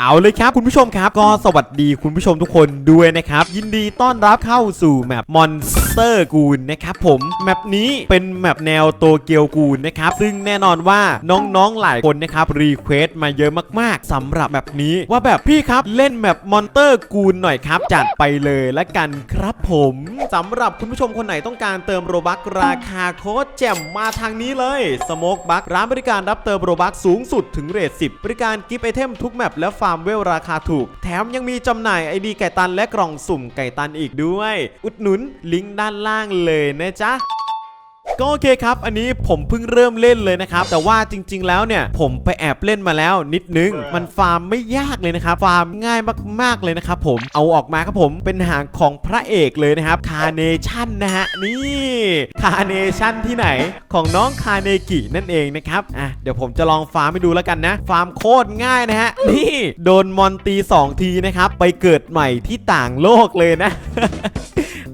เอาเลยครับคุณผู้ชมครับ ก็สวัสดีคุณผู้ชมทุกคนด้วยนะครับ ยินดีต้อนรับเข้าสู่แมปมอนสเตอร์กูนนะครับผมแมปนี้เป็นแมปแนวโตเกียวกูนนะครับ ซึ่งแน่นอนว่าน้องๆหลายคนนะครับรีเควสต์มาเยอะมากๆสำหรับแบบนี้ว่าแบบพี่ครับเล่นแมปมอนเตอร์กูนหน่อยครับ จัดไปเลยละกันครับผม สำหรับคุณผู้ชมคนไหนต้องการเติมโรบักราคาโคตรแจ่มมาทางนี้เลยสโมกบักร้านบริการรับเติมโรบักสูงสุดถึงเรท10 บริการกิฟต์ไอเทมทุกแมปและฟาร์มเวลราคาถูก แถมยังมีจำหน่ายไอดีไก่ตันและกล่องสุ่มไก่ตันอีกด้วย อุดหนุนลิงก์ด้านล่างเลยนะจ๊ะ ก็โอเคครับ อันนี้ผมเพิ่งเริ่มเล่นเลยนะครับ แต่ว่าจริง ๆ แล้วเนี่ย ผมไปแอบเล่นมาแล้วนิดนึง มันฟาร์มไม่ยากเลยนะครับ ฟาร์มง่ายมากๆเลยนะครับผม เอาออกมาครับผม เป็นหางของพระเอกเลยนะครับ คาเนชั่นนะฮะ นี่คาเนชั่นที่ไหน ของน้องคาเนกินั่นเองนะครับ อะ เดี๋ยวผมจะลองฟาร์มให้ดูแล้วกันนะ ฟาร์มโคตรง่ายนะฮะ นี่โดนมอนตี 2 ทีนะครับ ไปเกิดใหม่ที่ต่างโลกเลยนะ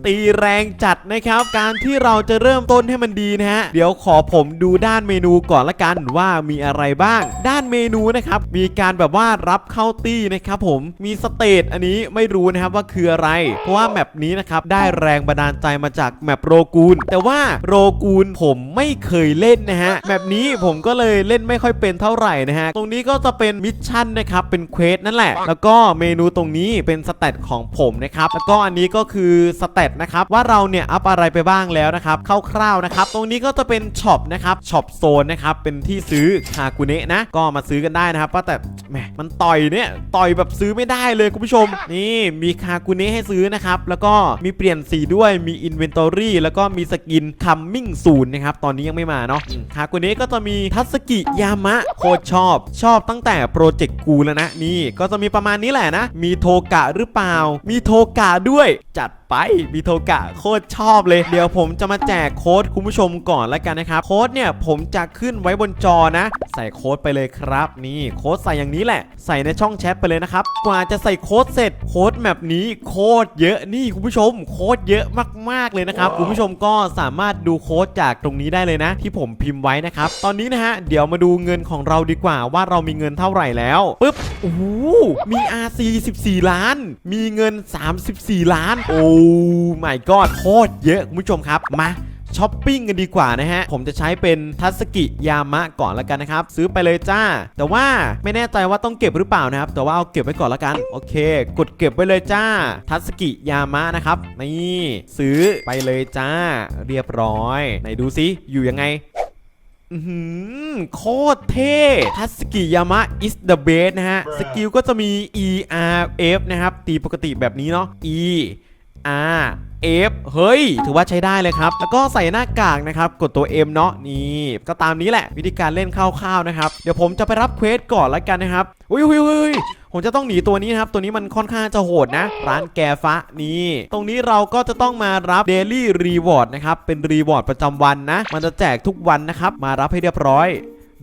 ตีแรงจัดนะครับ การที่เราจะเริ่มต้นให้มันดีนะฮะ เดี๋ยวขอผมดูด้านเมนูก่อนละกันว่ามีอะไรบ้าง ด้านเมนูนะครับ มีการแบบว่ารับเข้าตี้นะครับผม มีสเตตอันนี้ไม่รู้นะครับว่าคืออะไร เพราะว่าแมปนี้นะครับได้แรงบันดาลใจมาจากแมปโรกูนแต่ว่าโรกูนผมไม่เคยเล่นนะฮะ แมปนี้ผมก็เลยเล่นไม่ค่อยเป็นเท่าไหร่นะฮะ ตรงนี้ก็จะเป็นมิชชั่นนะครับเป็นเควสนั่นแหละ แล้วก็เมนูตรงนี้เป็นสเตตของผมนะครับ แล้วก็อันนี้ก็คือสเตตนะครับว่าเราเนี่ยอัพอะไรไปบ้างแล้วนะครับคร่าวๆนะครับตรงนี้ก็จะเป็นช็อปนะครับช็อปโซนนะครับเป็นที่ซื้อคากุเนะนะก็มาซื้อกันได้นะครับว่าแต่แหมมันต่อยเนี่ยต่อยแบบซื้อไม่ได้เลยคุณผู้ชม นี่มีคากุเนะให้ซื้อนะครับแล้วก็มีเปลี่ยนสีด้วยมีอินเวนทอรี่แล้วก็มีสกินคัมมิ่งซูนนะครับตอนนี้ยังไม่มาเนาะคากุเนะก็จะมีทัสกิยามะโคตรชอบชอบตั้งแต่โปรเจกต์กูแล้วนะนี่ก็จะมีประมาณนี้แหละนะ มีโทกะหรือเปล่า มีโทกะด้วยจัด ไปมีโทกะโคตรชอบเลย เดี๋ยวผมจะมาแจกโค้ดคุณผู้ชมก่อนแล้วกันนะครับ โค้ดเนี่ยผมจะขึ้นไว้บนจอนะ ใส่โค้ดไปเลยครับ นี่โค้ดใส่อย่างนี้แหละ ใส่ในช่องแชทไปเลยนะครับ กว่าจะใส่โค้ดเสร็จโค้ดแบบนี้โคตรเยอะนี่คุณผู้ชม โค้ดเยอะมากๆเลยนะครับ คุณผู้ชมก็สามารถดูโค้ดจากตรงนี้ได้เลยนะ ที่ผมพิมพ์ไว้นะครับ ตอนนี้นะฮะเดี๋ยวมาดูเงินของเราดีกว่าว่าเรามีเงินเท่าไหร่แล้วปึ๊บโอ้โหมี RC 14 ล้าน มีเงิน 34 ล้าน โอ้ my god โคตรเยอะคุณผู้ชมครับ มาช้อปปิ้งกันดีกว่านะฮะ ผมจะใช้เป็นทัสกิยามะก่อนแล้วกันนะครับ ซื้อไปเลยจ้า แต่ว่าไม่แน่ใจว่าต้องเก็บหรือเปล่านะครับ แต่ว่าเอาเก็บไว้ก่อนแล้วกัน โอเค กดเก็บไว้เลยจ้า ทัสกิยามะนะครับ นี่ซื้อไปเลยจ้า เรียบร้อย ไหนดูซิอยู่ยังไงอื้อหือโคตรเท่ ทัสกิยามะ is the best นะฮะ สกิลก็จะมี E R F นะครับ ตีปกติแบบนี้เนาะ E R F เฮ้ย ถือว่าใช้ได้เลยครับ แล้วก็ใส่หน้ากากนะครับ กดตัว M เนาะนี่ ก็ตามนี้แหละวิธีการเล่นคร่าวๆนะครับ เดี๋ยวผมจะไปรับเควสก่อนแล้วกันนะครับอุ้ยอุ้ยอุ้ยผมจะต้องหนีตัวนี้นะครับ ตัวนี้มันค่อนข้างจะโหดนะ ร้านแกฟ้านี่ ตรงนี้เราก็จะต้องมารับ Daily Reward นะครับ เป็นรีวอร์ดประจำวันนะ มันจะแจกทุกวันนะครับ มารับให้เรียบร้อย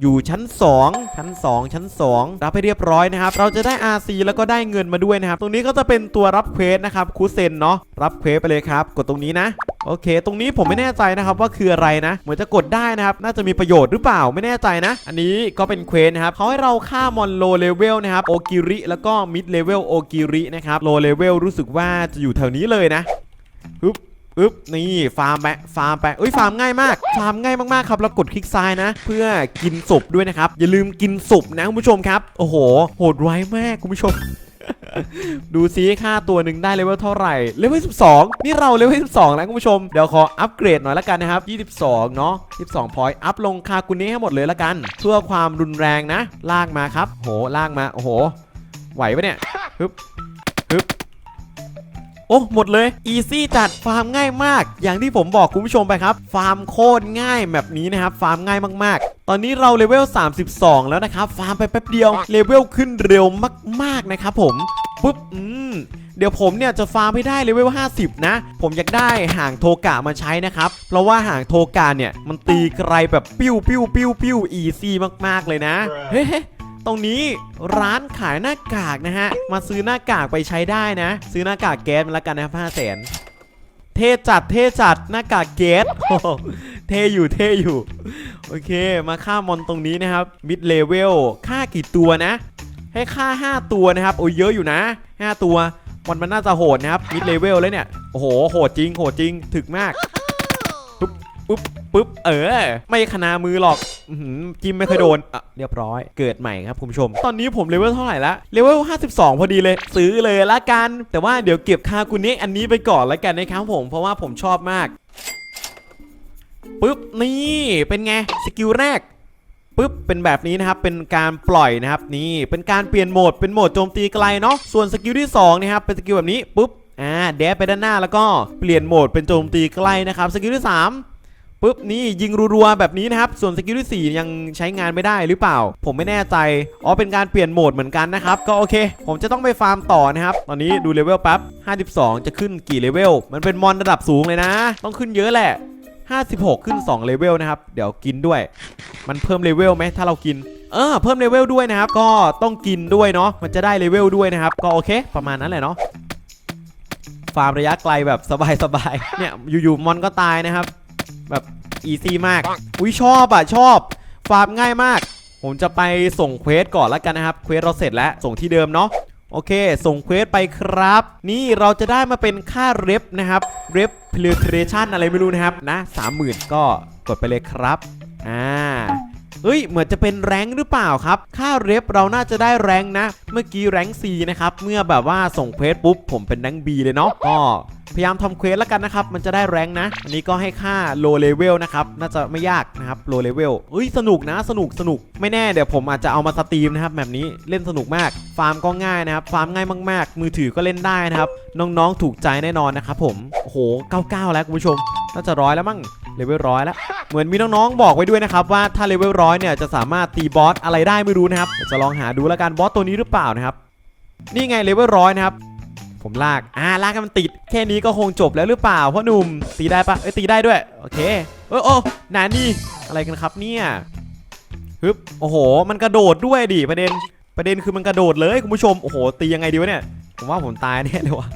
อยู่ชั้น 2 ชั้น 2 ชั้น 2 รับให้เรียบร้อยนะครับ เราจะได้ RC แล้วก็ได้เงินมาด้วยนะครับ ตรงนี้ก็จะเป็นตัวรับเควสนะครับคูเซนเนาะรับเควสไปเลยครับ กดตรงนี้นะ โอเค ตรงนี้ผมไม่แน่ใจนะครับว่าคืออะไรนะ เหมือนจะกดได้นะครับ น่าจะมีประโยชน์หรือเปล่าไม่แน่ใจนะ อันนี้ก็เป็นเควสนะครับเขาให้เราฆ่ามอนโลเลเวลนะครับโอกิริแล้วก็มิดเลเวลโอกิรินะครับโลเลเวลรู้สึกว่าจะอยู่แถวนี้เลยนะฮึบ อึ๊บนี่ฟาร์มไปฟาร์มไปเอ้ยฟาร์มง่ายมาก ฟาร์มง่ายมากๆครับแล้วกดคลิกซ้ายนะ เพื่อกินศพด้วยนะครับ อย่าลืมกินศพนะคุณผู้ชมครับโอ้โห โหดร้มากคุณผู้ชมดูซิค่าตัวหนึ่งได้เลเวลเท่าไหร่เลเวล12 นี่เราเลเวล12แล้วคุณผู้ชม เดี๋ยวขออัปเกรดหน่อยละกันนะครับ 22 เนาะ22พอยต์อัพลงคากุเน่ให้หมดเลยละกัน เพื่อความรุนแรงนะ ลากมาครับ โหลากมา โอ้โห ไหวปะเนี่ยฮึบ โอ้หมดเลยอีซี่จัดฟาร์มง่ายมาก อย่างที่ผมบอกคุณผู้ชมไปครับ ฟาร์มโคตรง่ายแบบนี้นะครับ ฟาร์มง่ายมากๆ ตอนนี้เราเลเวล 32 แล้วนะครับ ฟาร์มไปแป๊บเดียวเลเวลขึ้นเร็วมากๆนะครับผมปุ๊บอืมเดี๋ยวผมเนี่ยจะฟาร์มให้ได้เลเวล 50 นะ ผมอยากได้ห่างโทกะมาใช้นะครับ เพราะว่าห่างโทกะเนี่ยมันตีไกลแบบปิ้วปิ้วปิ้วปิ้วอีซี่มากๆเลยนะ เฮ้ต รงนี้ร้านขายหน้ากากนะฮะ มาซื้อหน้ากากไปใช้ได้นะ ซื้อหน้ากากแก๊สมาแล้วกันนะครับห้าแสนเท่จัดเท่จัดหน้ากากแก๊สเท่อยู่เท่อยู่ โอเคมาฆ่ามอนตรงนี้นะครับมิดเลเวลฆ่ากี่ตัวนะ ให้ค่า 5 ตัวนะครับ โอ้ยเยอะอยู่นะ 5 ตัวมันมันน่าจะโหดนะครับมิดเลเวลเลยเนี่ย โอ้โห โหดจริง โหดจริงถึกมากปุ๊บปุ๊บ ปุ๊บเออ ไม่ขนามือหรอกจิ้มไม่เคยโดนอะเรียบร้อยเกิดใหม่ครับคุณผู้ชม ตอนนี้ผมเลเวลเท่าไหร่ละเลเวล52 พอดีเลย ซื้อเลยละกัน แต่ว่าเดี๋ยวเก็บคากุเนะอันนี้ไปก่อนละกันนะครับผมเพราะว่าผมชอบมากปุ๊บนี่เป็นไงสกิลแรกปุ๊บเป็นแบบนี้นะครับ เป็นการปล่อยนะครับ นี่เป็นการเปลี่ยนโหมดเป็นโหมดโจมตีไกลเนาะส่วนสกิลที่2นะครับเป็นสกิลแบบนี้ปุ๊บอ่าแดบไปด้านหน้าแล้วก็เปลี่ยนโหมดเป็นโจมตีไกลนะครับสกิลที่ 3 ปุ๊บนี่ยิงรัวๆแบบนี้นะครับ ส่วนสกิลที่ 4 ยังใช้งานไม่ได้หรือเปล่า ผมไม่แน่ใจ อ๋อเป็นการเปลี่ยนโหมดเหมือนกันนะครับ ก็โอเค ผมจะต้องไปฟาร์มต่อนะครับ ตอนนี้ดูเลเวลแป๊บ 52 จะขึ้นกี่เลเวล มันเป็นมอนระดับสูงเลยนะ ต้องขึ้นเยอะแหละ 56 ขึ้น 2 เลเวลนะครับ เดี๋ยวกินด้วย มันเพิ่มเลเวลไหมถ้าเรากินเออเพิ่มเลเวลด้วยนะครับ ก็ต้องกินด้วยเนาะ มันจะได้เลเวลด้วยนะครับ ก็โอเค ประมาณนั้นแหละเนาะ ฟาร์มระยะไกลแบบสบายๆ เนี่ย อยู่ๆ มอนก็ตายนะครับ แบบอีซี่มาก อุ้ยชอบอะชอบ ฟาร์มง่ายมาก ผมจะไปส่งเควสก่อนแล้วกันนะครับ เควสเราเสร็จแล้ว ส่งที่เดิมเนาะ โอเค ส่งเควสไปครับ นี่เราจะได้มาเป็นค่าเรฟนะครับ เรฟเพลเทรชันอะไรไม่รู้นะครับ นะสามหมื่นก็กดไปเลยครับ อ่า เฮ้ย เหมือนจะเป็นแรงหรือเปล่าครับ ค่าเรฟเราน่าจะได้แรงนะ เมื่อกี้แรงค์ C นะครับ เมื่อแบบว่าส่งเควสปุ๊บ ผมเป็นแรงค์ B เลยเนาะ ก็พยายามทำเควสแล้วกันนะครับ มันจะได้แรงนะ อันนี้ก็ให้ค่า low level นะครับ น่าจะไม่ยากนะครับ low level เฮ้ย สนุกนะ สนุกสนุก ไม่แน่เดี๋ยวผมอาจจะเอามาสตรีมนะครับแบบนี้ เล่นสนุกมาก ฟาร์มก็ง่ายนะครับ ฟาร์มง่ายมาก ๆ มือถือก็เล่นได้นะครับ น้องๆ ถูกใจแน่นอนนะครับผม โอ้โห 99 แล้วคุณผู้ชม น่าจะร้อยแล้วมั้ง เลเวลร้อยแล้ว เหมือนมีน้องๆบอกไว้ด้วยนะครับว่าถ้าเลเวลร้อยเนี่ยจะสามารถตีบอสอะไรได้ไม่รู้นะครับจะลองหาดูแล้วกันบอสตัวนี้หรือเปล่านะครับนี่ไงเลเวลร้อยนะครับผมลากอ่าลากให้มันติด แค่นี้ก็คงจบแล้วหรือเปล่าพ่อหนุ่มตีได้ปะเอ้ยตีได้ด้วยโอเคเออโอ้หนานี่อะไรกันครับเนี่ยฮึบโอ้โห มันกระโดดด้วยดิประเด็นประเด็นคือมันกระโดดเลยคุณผู้ชมโอ้โห ตียังไงดีวะเนี่ยผมว่าผมตายแน่เลยวะ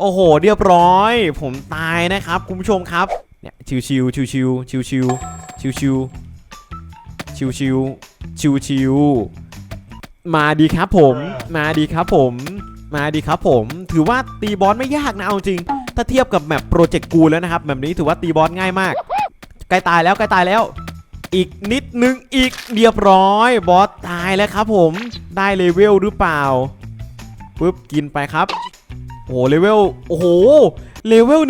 โอ้โห เรียบร้อย ผมตายนะครับคุณผู้ชมครับ เนี่ยชิวชิวชิวชิวชิวชิวชิวชิวชิวชิวชิวชิวมาดีครับผม มาดีครับผม มาดีครับผม ถือว่าตีบอสไม่ยากนะเอาจริง ถ้าเทียบกับแมปโปรเจกต์กูแล้วนะครับแบบนี้ถือว่าตีบอสง่ายมากใกล้ตายแล้วใกล้ตายแล้ว อีกนิดนึงอีกเรียบร้อยบอสตายแล้วครับผมได้เลเวลหรือเปล่าปุ๊บกินไปครับโอ้โหเลเวลโอ้โหเลเวล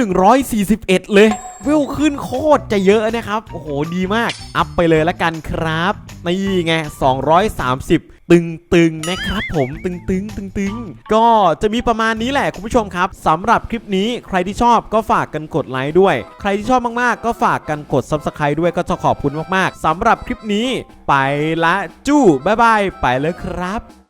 141 เลย เวลขึ้นโคตรจะเยอะนะครับ โอ้โห ดีมาก อัพไปเลยละกันครับนี่ไง 230ตึงตึงๆนะครับผมตึงตึงตึงตึงๆ ก็จะมีประมาณนี้แหละคุณผู้ชมครับสำหรับคลิปนี้ใครที่ชอบก็ฝากกันกดไลค์ด้วย ใครที่ชอบมากๆ ก็ฝากกันกด Subscribe ด้วยก็จะขอบคุณมากๆสำหรับคลิปนี้ ไปละจู้บ๊ายบาย ไปเลยครับ